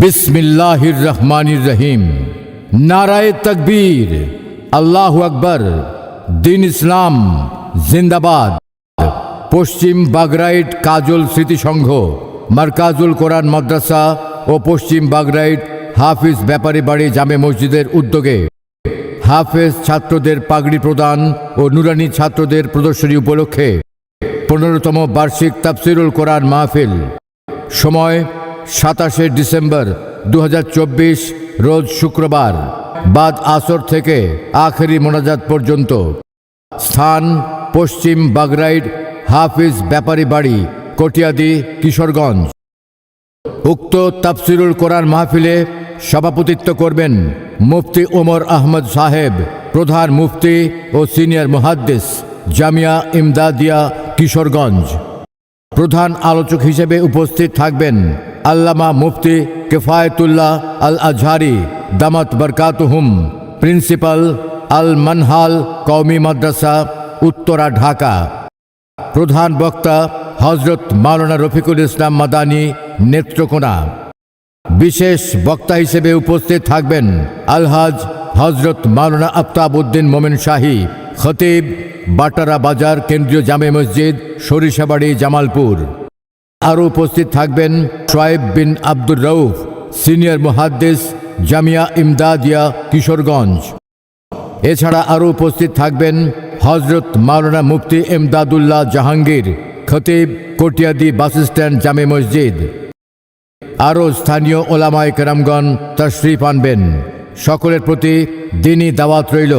বিসমিল্লাহির রহমানির রহিম। নারায় তকবীর। আল্লাহ আকবর। দিন ইসলাম জিন্দাবাদ। পশ্চিম বাগরাইট কাজল স্মৃতিসংঘ মার্কাজুল কোরআন মাদ্রাসা ও পশ্চিম বাগরাইট হাফিজ ব্যাপারী বাড়ি জামে মসজিদের উদ্যোগে হাফেজ ছাত্রদের পাগড়ি প্রদান ও নুরানি ছাত্রদের প্রদর্শনী উপলক্ষে পনেরোতম বার্ষিক তাফসিরুল কোরআন মাহফিল। সময় সাতাশে ডিসেম্বর দু হাজার চব্বিশ, রোজ শুক্রবার, বাদ আসর থেকে আখেরি মোনাজাত পর্যন্ত। স্থান, পশ্চিম বাগরাইড হাফিজ ব্যাপারী বাড়ি, কটিয়াদি, কিশোরগঞ্জ। উক্ত তাফসিরুল কোরআন মাহফিলে সভাপতিত্ব করবেন মুফতি ওমর আহমদ সাহেব, প্রধান মুফতি ও সিনিয়র মুহাদ্দিস, জামিয়া ইমদাদিয়া, কিশোরগঞ্জ। প্রধান আলোচক হিসেবে উপস্থিত থাকবেন আল্লামা মুফতি কেফায়তুল্লাহ আল আজহারি দামাত বরকাতুহুম, প্রিন্সিপাল আল মানহাল কওমি মাদ্রাসা, উত্তরা, ঢাকা। প্রধান বক্তা হজরত মাওলানা রফিকুল ইসলাম মাদানী নেত্রকোনা। বিশেষ বক্তা হিসেবে উপস্থিত থাকবেন আলহাজ হজরত মাওলানা আফতাব উদ্দিন মোমেন শাহী, খতিব বাটারা বাজার কেন্দ্রীয় জামে মসজিদ, সরিষাবাড়ি, জামালপুর। আরও উপস্থিত থাকবেন শোয়েব বিন আব্দুর রউফ, সিনিয়র মুহাদ্দিস জামিয়া ইমদাদিয়া কিশোরগঞ্জ। এছাড়া আরও উপস্থিত থাকবেন হজরত মাওলানা মুফতি এমদাদুল্লাহ জাহাঙ্গীর, খতিব কটিয়াদি বাসস্ট্যান্ড জামে মসজিদ। আরও স্থানীয় ওলামায় কেরামগণ তশরিফ আনবেন। সকলের প্রতি দিনই দাওয়াত রইল।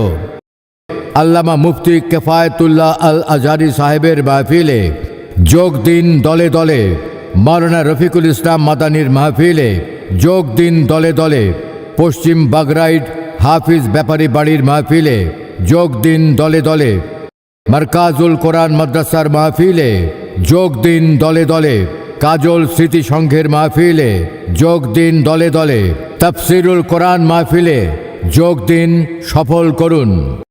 আল্লামা মুফতি কেফায়তুল্লাহ আল আজহারি সাহেবের মাহফিলে যোগ দিন দলে দলে। মাওলানা রফিকুল ইসলাম মাদানির মাহফিলে যোগ দিন দলে দলে। পশ্চিম বাগরাইট হাফিজ ব্যাপারী বাড়ির মাহফিলে যোগ দিন দলে দলে। মার্কাজুল কোরআন মাদ্রাসার মাহফিলে যোগ দিন দলে দলে। কাজল স্মৃতি সংঘের মাহফিলে যোগ দিন দলে দলে। তাফসিরুল কোরআন মাহফিলে যোগ দিন সফল করুন।